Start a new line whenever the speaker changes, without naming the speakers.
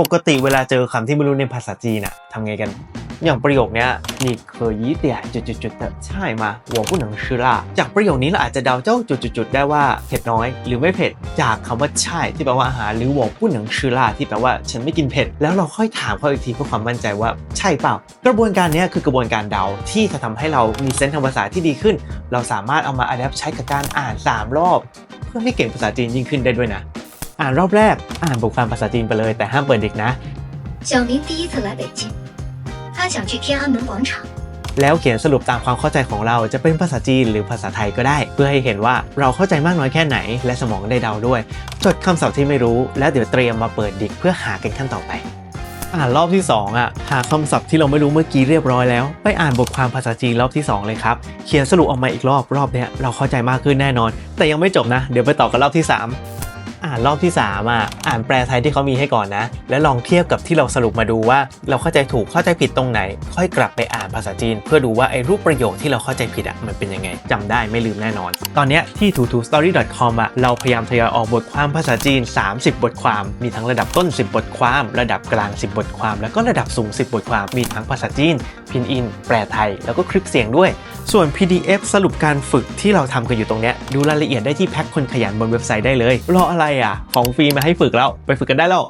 ปกติเวลาเจอคำที่ไม่รู้ในภาษาจีนอะทำไงกัน อย่างประโยคเนี้ยนี่เคยยี่เตี่ยจุดๆๆแต่ใช่มาหัวผู้หนังชื่อล่าจากประโยคนี้เราอาจจะเดาเจ้าจุดๆๆได้ว่าเผ็ดน้อย หรือไม่เผ็ดจากคำว่าใช่ที่แปลว่าอาหารหรือหัวผู้หนังชื่อล่าที่แปลว่าฉันไม่กินเผ็ดแล้วเราค่อยถามเขาอีกทีเพื่อความมั่นใจว่าใช่เปล่า กระบวนการนี้คือกระบวนการเดาที่จะทำให้เรามีเซนส์ทางภาษาที่ดีขึ้น เราสามารถเอามาอัดแอปใช้กับการอ่านสามรอบ เพื่อให้เก่งภาษาจีนยิ่งขึ้นได้ด้วยนะ อ่านรอบแรก อ่านบทความภาษาจีนไปเลย แต่ห้ามเปิดดิกนะ
小明第一次来北京，他想去天安门广场。
แล้วเขียนสรุปตามความเข้าใจของเราจะเป็นภาษาจีนหรือภาษาไทยก็ได้ เพื่อให้เห็นว่าเราเข้าใจมากน้อยแค่ไหน และสมองได้เดาด้วย จดคำศัพท์ที่ไม่รู้ แล้วเดี๋ยวเตรียมมาเปิดดิกเพื่อหากันขั้นต่อไป อ่านรอบที่2อ่ะหาคำศัพท์ที่เราไม่รู้เมื่อกี้เรียบร้อยแล้ว ไปอ่านบทความภาษาจีนรอบที่ 2 เลยครับ เขียนสรุปออกมาอีกรอบรอบเนี้ยเราเข้าใจมากขึ้นแน่นอน แต่ยังไม่จบนะ เดี๋ยวไปต่อกันรอบที่ 3 อ่านรอบที่3อะอ่านแปลไทยที่เขามีให้ก่อนนะ แล้วลองเทียบกับที่เราสรุปมาดูว่า เราเข้าใจถูกเข้าใจผิดตรงไหน ค่อยกลับไปอ่านภาษาจีน เพื่อดูว่าไอ้รูปประโยคที่เราเข้าใจผิดอะมันเป็นยังไงจำได้ไม่ลืมแน่นอน ตอนนี้ที่ t o t o story com อะเราพยายามทยอยออกบทความภาษาจีน 30 บทความ มีทั้งระดับต้น 10 บทความ ระดับกลาง 10 บทความ แล้วก็ระดับสูง 10 บทความมีทั้งภาษาจีนพินอิน แปลไทย แล้วก็คลิปเสียงด้วย ส่วน PDF สรุปการฝึกที่เราทำกันอยู่ตรงเนี้ยดูรายละเอียดได้ที่แพ็คคนขยันบนเว็บไซต์ได้เลยรออะไรอะ ของฟรีมาให้ฝึกแล้ว ไปฝึกกันได้แล้ว